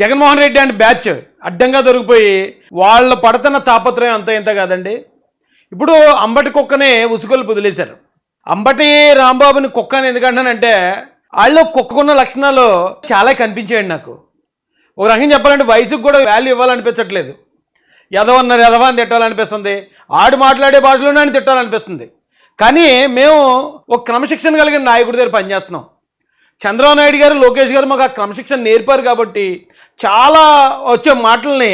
Jaganmohan Reddy and batch అడ్డంగా దొరికిపోయి వాళ్ళు పడుతున్న తాపత్రయం అంత ఇంత కాదండి. ఇప్పుడు అంబటి కుక్కని ఉసుగొలు వదిలేశారు. అంబటి రాంబాబుని కుక్క అని ఎందుకంటానంటే వాళ్ళు కుక్కకున్న లక్షణాలు చాలా కనిపించాయండి నాకు. ఒక రకంగా చెప్పాలంటే వయసుకు కూడా వాల్యూ ఇవ్వాలనిపించట్లేదు. ఎదవన్నారు ఎదవ అని తిట్టాలనిపిస్తుంది. ఆడు మాట్లాడే భాషలోనే అని తిట్టాలనిపిస్తుంది. కానీ మేము ఒక క్రమశిక్షణ కలిగిన నాయకుడి దగ్గర పనిచేస్తున్నాం. చంద్రబాబు నాయుడు గారు లోకేష్ గారు మాకు ఆ క్రమశిక్షణ నేర్పారు కాబట్టి చాలా వచ్చే మాటల్ని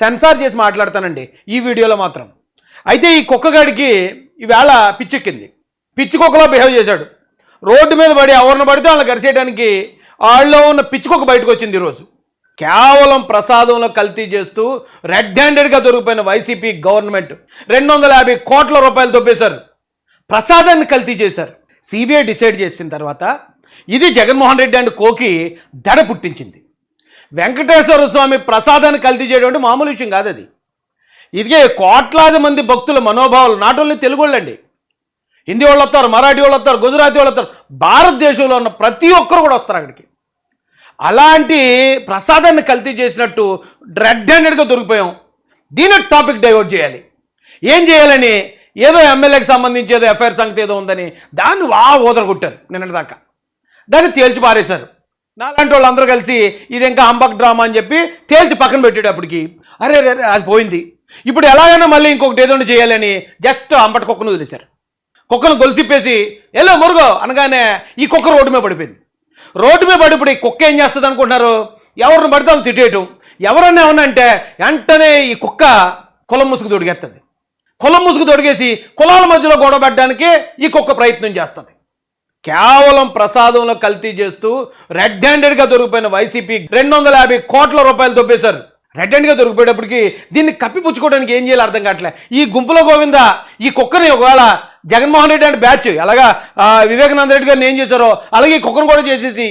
సెన్సార్ చేసి మాట్లాడతానండి ఈ వీడియోలో మాత్రం. అయితే ఈ కుక్కగాడికి ఈవేళ పిచ్చెక్కింది. పిచ్చి కుక్కలో బిహేవ్ చేశాడు. రోడ్డు మీద పడి ఎవరిని పడితే వాళ్ళని గరిసేయడానికి వాళ్ళలో ఉన్న పిచ్చి కుక్క బయటకు వచ్చింది ఈరోజు. కేవలం ప్రసాదంలో కల్తీ చేస్తూ రెడ్ హ్యాండెడ్గా దొరికిపోయిన వైసీపీ గవర్నమెంట్ రెండు వందల యాభై కోట్ల రూపాయలు తొప్పేశారు ప్రసాదాన్ని కల్తీ చేశారు. సిబిఐ డిసైడ్ చేసిన తర్వాత ఇది జగన్మోహన్ రెడ్డి అండ్ కోకి దడ పుట్టించింది. వెంకటేశ్వర స్వామి ప్రసాదాన్ని కల్తీ చేయడం అంటే మామూలు విషయం కాదు అది. ఇదిగే కోట్లాది మంది భక్తుల మనోభావాలు నాట్ ఓన్లీ తెలుగు వాళ్ళండి హిందీ వాళ్ళు వస్తారు మరాఠీ వాళ్ళు వస్తారు గుజరాతీ వాళ్ళు వస్తారు భారతదేశంలో ఉన్న ప్రతి ఒక్కరు కూడా వస్తారు అక్కడికి. అలాంటి ప్రసాదాన్ని కల్తీ చేసినట్టు రెడ్ హ్యాండెడ్గా దొరికిపోయాం. దీని టాపిక్ డైవర్ట్ చేయాలి. ఏం చేయాలని? ఏదో ఎమ్మెల్యేకి సంబంధించి ఏదో ఎఫ్ఐఆర్ సంగతి ఏదో ఉందని దాన్ని వా ఓదరగొట్టారు నిన్నటిదాకా. దాన్ని తేల్చి పారేశారు. నాలాంటి వాళ్ళందరూ కలిసి ఇది ఇంకా హంబక్ డ్రామా అని చెప్పి తేల్చి పక్కన పెట్టేటప్పటికి అరే అరే అది పోయింది. ఇప్పుడు ఎలాగైనా మళ్ళీ ఇంకొకటి ఏదో చేయాలని జస్ట్ అంబటి కుక్కను వదిలేశారు. కుక్కను గొలిసిప్పేసి ఎల్లో మురుగో అనగానే ఈ కుక్క రోడ్డు మీద పడిపోయింది. రోడ్డు మీద పడిపోయి ఈ కుక్క ఏం చేస్తుంది అనుకుంటున్నారు? ఎవరిని పడితే వాళ్ళు తిట్టేయటం. ఎవరన్నా ఏమన్నా అంటే వెంటనే ఈ కుక్క కులం ముసుగు తొడిగేస్తుంది కులం ముసుగు తొడిగేసి కులాల మధ్యలో గొడవ పెట్టడానికి ఈ కుక్క ప్రయత్నం చేస్తుంది. కేవలం ప్రసాదంలో కల్తీ చేస్తూ రెడ్ హ్యాండెడ్గా దొరికిపోయిన వైసీపీ రెండు వందల యాభై కోట్ల రూపాయలు దొబ్బేశారు. రెడ్ హ్యాండ్గా దొరికిపోయేటప్పటికి దీన్ని కప్పిపుచ్చుకోవడానికి ఏం చేయాలి అర్థం కావట్లే. ఈ గుంపులో గోవింద ఈ కుక్కని ఒకవేళ జగన్మోహన్ రెడ్డి అంటే బ్యాచ్ అలాగా వివేకానంద రెడ్డి గారిని ఏం చేశారో అలాగే ఈ కుక్కను కూడా చేసేసి.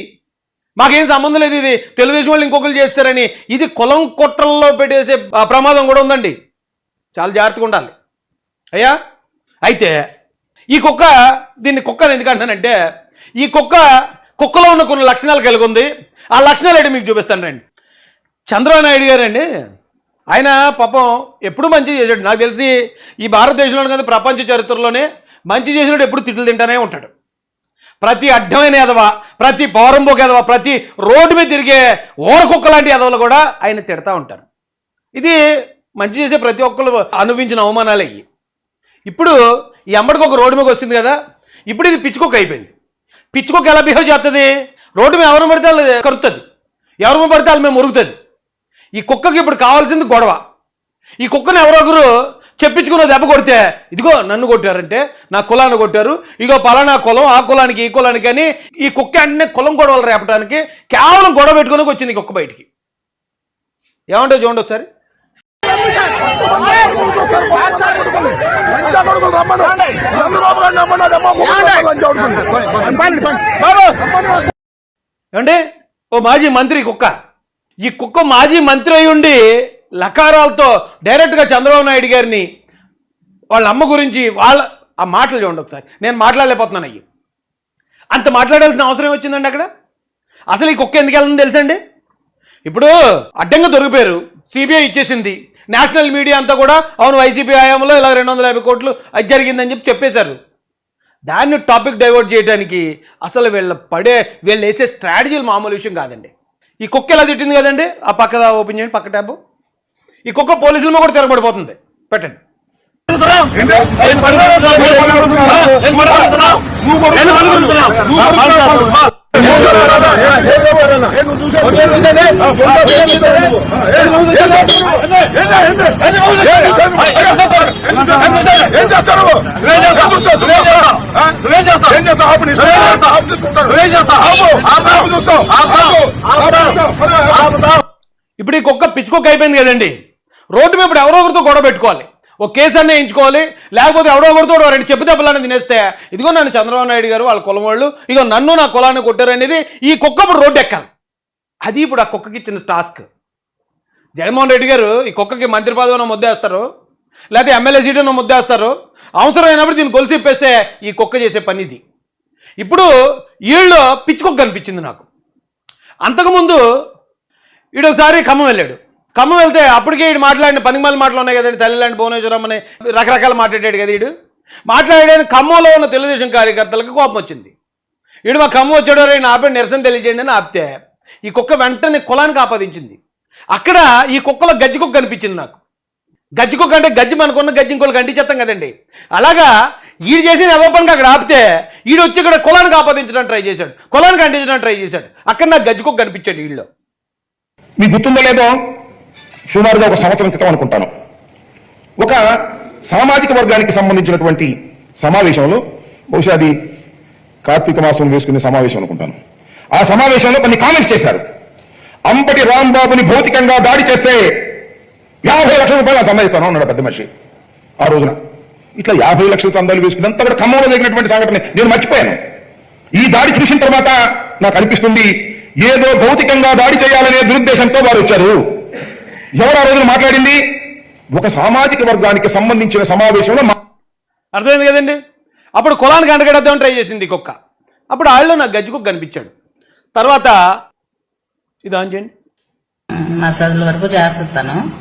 మాకేం సంబంధం లేదు ఇది. తెలుగుదేశం వాళ్ళు ఇంకొకరు చేస్తారని. ఇది కులం కుట్రల్లో పెట్టేసే ప్రమాదం కూడా ఉందండి. చాలా జాగ్రత్తగా ఉండాలి. అయ్యా? అయితే ఈ కుక్క దీన్ని కుక్కని ఎందుకంటానంటే ఈ కుక్క కుక్కలో ఉన్న కొన్ని లక్షణాలు కలిగి ఉంది ఆ లక్షణాలు ఏంటి మీకు చూపిస్తాను రండి. చంద్రబాబు గారండి ఆయన పాపం ఎప్పుడు మంచి చేశాడు. నాకు తెలిసి ఈ భారతదేశంలో కదా ప్రపంచ చరిత్రలోనే మంచి చేసినప్పుడు ఎప్పుడు తిట్లు తింటానే ఉంటాడు. ప్రతి అడ్డమైన ఎదవా ప్రతి పౌరంబోకి ఎదవా ప్రతి రోడ్డు మీద తిరిగే ఓరకుక్క లాంటి ఎదవలు కూడా ఆయన తిడతా ఉంటారు. ఇది మంచి చేసే ప్రతి ఒక్కరు అనుభవించిన అవమానాలే ఇప్పుడు ఈ అమ్మడికి ఒక రోడ్డు మీద వచ్చింది కదా ఇప్పుడు ఇది పిచ్చుకొక్క అయిపోయింది. పిచ్చుకొక్క ఎలా బిహేవ్ చేస్తుంది రోడ్డు మీద ఎవరు పడితే వాళ్ళు కరుతుంది ఎవరు పడితే వాళ్ళు మేము మురుగుతుంది ఈ కుక్కకి ఇప్పుడు కావాల్సింది గొడవ. ఈ కుక్కను ఎవరొకరు చెప్పించుకున్న దెబ్బ కొడితే ఇదిగో నన్ను కొట్టారంటే నా కులాన్ని కొట్టారు ఇగో పలానా కులం ఆ కులానికి ఈ కులానికి అని ఈ కుక్క అంటే కులం గొడవలు రేపడానికి కేవలం గొడవ పెట్టుకుని వచ్చింది ఈ కుక్క బయటికి. ఏమంటే చూడండి ఒకసారి? లంచా కొడుకులు రమ్మను చంద్రబాబు గారిని లంచా కొడుకులు ఏమండి? ఓ మాజీ మంత్రి ఈ కుక్క. ఈ కుక్క మాజీ మంత్రి అయి ఉండి లకారాలతో డైరెక్ట్గా చంద్రబాబు నాయుడు గారిని వాళ్ళ అమ్మ గురించి వాళ్ళ ఆ మాటలు చూడండి ఒకసారి. నేను మాట్లాడలేకపోతున్నాను అయ్యి. అంత మాట్లాడాల్సిన అవసరం వచ్చిందండి అక్కడ? అసలు ఈ కుక్క ఎందుకు వెళ్తుంది తెలుసండి ఇప్పుడు అడ్డంగా దొరికిపోయారు. సిబిఐ ఇచ్చేసింది. నేషనల్ మీడియా అంతా కూడా అవును వైసీపీ హయాంలో ఇలా రెండు వందల యాభై కోట్లు అది జరిగిందని చెప్పి చెప్పేశారు దాన్ని టాపిక్ డైవర్ట్ చేయడానికి అసలు వీళ్ళ పడే వీళ్ళు వేసే స్ట్రాటజీలు మామూలు విషయం కాదండి ఈ కుక్క ఎలా తిట్టింది కదండి ఆ పక్క ఓపెన్ చేయండి పక్క ట్యాబ్ ఈ కుక్క పోలీసుల మీద కూడా తిరగబడిపోతుంది పెట్టండి చేస్తారు ఏం చేస్తావు చూస్తావు. ఆపు. చూస్తావు. ఇప్పుడు ఈ కుక్క పిచ్చి కుక్క అయిపోయింది కదండి రోడ్డు మీద ఇప్పుడు ఎవరో ఒకరితో గొడవ పెట్టుకోవాలి ఒక కేసు అన్నీ వేయించుకోవాలి. లేకపోతే ఎవడో ఒకరితో రెండు చెప్పు దెబ్బలని తినేస్తే ఇదిగో నన్ను చంద్రబాబు నాయుడు గారు వాళ్ళ కులం వాళ్ళు ఇగో నన్ను నా కులాన్ని కొట్టారు అనేది ఈ కుక్క ఇప్పుడు రోడ్డు ఎక్కాలి. అది ఇప్పుడు ఆ కుక్కకి ఇచ్చిన టాస్క్. జగన్మోహన్ రెడ్డి గారు ఈ కుక్కకి మంత్రి పదవిన ముద్దేస్తారు లేకపోతే ఎమ్మెల్యే సీటును ముద్దేస్తారు. అవసరమైనప్పుడు దీన్ని గొలుసు ఇప్పేస్తే ఈ కుక్క చేసే పని ఇది. ఇప్పుడు వీళ్ళు పిచ్చి కుక్క అనిపించింది నాకు. అంతకుముందు ఈడు ఒకసారి ఖమ్మం వెళ్ళాడు. ఖమ్మం వెళ్తే అప్పటికే ఇటు మాట్లాడిన పనికి మాటలు ఉన్నాయి కదండి. తల్లిలాంటి భువనేశ్వరం అని రకరకాల మాట్లాడాడు కదా ఇడు మాట్లాడాడు ఖమ్మంలో ఉన్న తెలుగుదేశం కార్యకర్తలకు కోపం వచ్చింది. ఈడు మా ఖమ్మం వచ్చాడో రే నా నిరసన తెలియజేయండి అని ఆపితే ఈ కుక్క వెంటనే కులానికి ఆపాదించింది. అక్కడ ఈ కుక్కలో గజ్జి కుక్క కనిపించింది నాకు. గజ్జి కుక్క అంటే గజ్జి మనకున్న గజ్జి ఇంకోళ్ళకి అంటించేస్తాం కదండి. అలాగా ఈడు చేసిన ఎవరి పనికి అక్కడ ఆపితే ఈడు వచ్చి ఇక్కడ కులానికి ఆపాదించడానికి ట్రై చేశాడు. కులానికి అంటించడానికి ట్రై చేశాడు. అక్కడ నాకు గజ్జి కుక్క కనిపించాడు వీళ్ళు మీకు గుర్తుందో లేదో? సుమారుగా ఒక సంవత్సరం క్రితం అనుకుంటాను. ఒక సామాజిక వర్గానికి సంబంధించినటువంటి సమావేశంలో బహుశా అది కార్తీక మాసం వేసుకునే సమావేశం అనుకుంటాను. ఆ సమావేశంలో కొన్ని కామెంట్స్ చేశారు. అంబటి రాంబాబుని భౌతికంగా దాడి చేస్తే యాభై లక్షల రూపాయలు సంపాదిస్తాను అన్నాడు పెద్ద మనిషి ఆ రోజున. ఇట్లా యాభై లక్షల చందాలు వేసుకున్నంత కూడా ఖమ్మంలో జరిగినటువంటి సంఘటన. నేను మర్చిపోయాను. ఈ దాడి చూసిన తర్వాత నాకు అనిపిస్తుంది ఏదో భౌతికంగా దాడి చేయాలనే దురుద్దేశంతో వారు వచ్చారు. ఎవరు ఆ రోజున మాట్లాడింది? ఒక సామాజిక వర్గానికి సంబంధించిన సమావేశంలో మా- అర్థమైంది కదండి? అప్పుడు కులానికి అంటగడద్దామని ట్రై చేసింది కుక్క. అప్పుడు ఆళ్ళు నాకు గజ్జి కుక్క కనిపించాడు. తర్వాత ఇది ఆన్ చేయండి. మసాజ్ల వరకు చేస్తాను.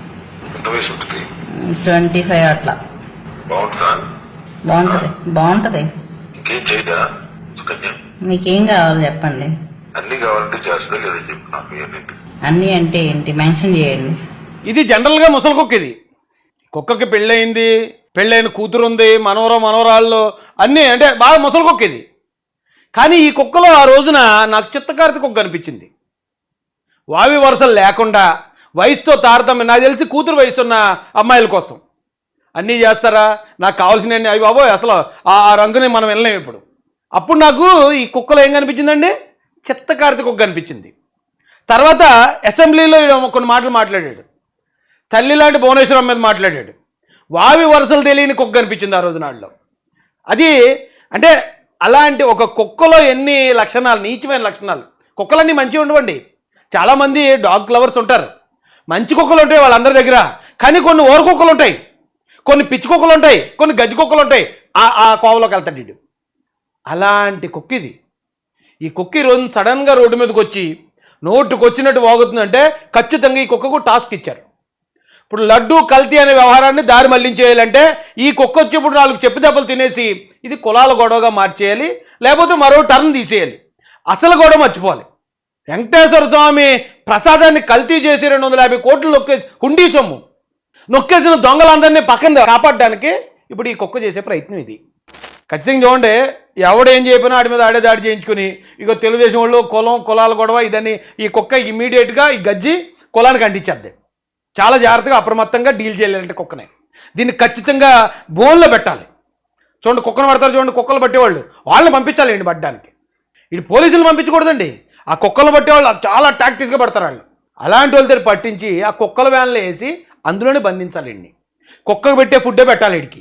ట్వంటీ ఫైవ్ అట్లా. బాగుంటుందా? బాగుంటది. మీకేం కావాలి చెప్పండి. అన్ని కావాలంటే చేస్తుందా లేదని చెప్పి నాకు ఇవన్నీ. అన్నీ అంటే ఏంటి? మెన్షన్ చేయండి. ఇది జనరల్గా ముసలి కుక్క ఇది. కుక్కకి పెళ్ళయింది పెళ్ళైన కూతురు ఉంది మనవరం మనవరాళ్ళు అన్నీ అంటే బాగా ముసలి కుక్క ఇది. కానీ ఈ కుక్కలో ఆ రోజున నాకు చిత్తకార్తి కుక్క కనిపించింది వావి వరుసలు లేకుండా వయసుతో తారతమ్యం నాకు తెలిసి కూతురు వయసు ఉన్న అమ్మాయిల కోసం. అన్నీ చేస్తారా? నాకు కావాల్సినవి అవి బాబోయ్ అసలు ఆ రంగుని మనం వెళ్ళలేము ఇప్పుడు. అప్పుడు నాకు ఈ కుక్కలో ఏం కనిపించిందండి? చిత్తకార్తి కుక్క కనిపించింది తర్వాత అసెంబ్లీలో కొన్ని మాటలు మాట్లాడాడు. తల్లి లాంటి భువనేశ్వరం మీద మాట్లాడాడు. వావి వరుసలు తెలియని కుక్క కనిపించింది ఆ రోజు నాడులో అది అంటే అలాంటి ఒక కుక్కలో ఎన్ని లక్షణాలు నీచమైన లక్షణాలు? కుక్కలన్నీ మంచిగా ఉండవండి. చాలామంది డాగ్ లవర్స్ ఉంటారు. మంచి కుక్కలు ఉంటాయి వాళ్ళందరి దగ్గర. కానీ కొన్ని ఓర కుక్కలు ఉంటాయి. కొన్ని పిచ్చి కుక్కలు ఉంటాయి కొన్ని గజ్జి కుక్కలు ఉంటాయి. ఆ ఆ కోవలోకి వెళ్తాడు అలాంటి కుక్క ఇది. ఈ కుక్క ఈరోజు సడన్గా రోడ్డు మీదకి వచ్చి నోటుకు వచ్చినట్టు వాగుతుందంటే ఖచ్చితంగా ఈ కుక్కకు టాస్క్ ఇచ్చారు. ఇప్పుడు లడ్డు కల్తీ అనే వ్యవహారాన్ని దారి మళ్ళించేయాలంటే ఈ కుక్క వచ్చి ఇప్పుడు నాలుగు చెప్పు దెబ్బలు తినేసి ఇది కులాల గొడవగా మార్చేయాలి లేకపోతే మరో టర్న్ తీసేయాలి. అసలు గొడవ మర్చిపోవాలి. వెంకటేశ్వర స్వామి ప్రసాదాన్ని కల్తీ చేసి రెండు వందల యాభై కోట్లు నొక్కేసి హుండీ సొమ్ము. నొక్కేసిన దొంగలందరినీ పక్కన కాపాడడానికి ఇప్పుడు ఈ కుక్క చేసే ప్రయత్నం ఇది. ఖచ్చితంగా చూడండి ఎవడేం చెప్పినా ఆడి మీద ఆడే దాడి చేయించుకుని ఇక తెలుగుదేశం వాళ్ళు కులం కులాల గొడవ ఇదని ఈ కుక్క ఇమీడియట్గా ఈ గజ్జి కులానికి అంటించేద్ది. చాలా జాగ్రత్తగా అప్రమత్తంగా డీల్ చేయాలంటే కుక్కనే. దీన్ని ఖచ్చితంగా బోన్లో పెట్టాలి. చూడండి కుక్కను పడతారు చూడండి కుక్కలు పట్టేవాళ్ళు. వాళ్ళని పంపించాలి అండి పడ్డానికి. ఇటు పోలీసులు పంపించకూడదండి. ఆ కుక్కలు పట్టేవాళ్ళు చాలా టాక్టిక్స్గా పడతారు వాళ్ళు. అలాంటి వాళ్ళ దగ్గర పట్టించి ఆ కుక్కల వ్యాన్లో వేసి అందులోనే బంధించాలండి కుక్కకు పెట్టే ఫుడ్డే పెట్టాలి వీడికి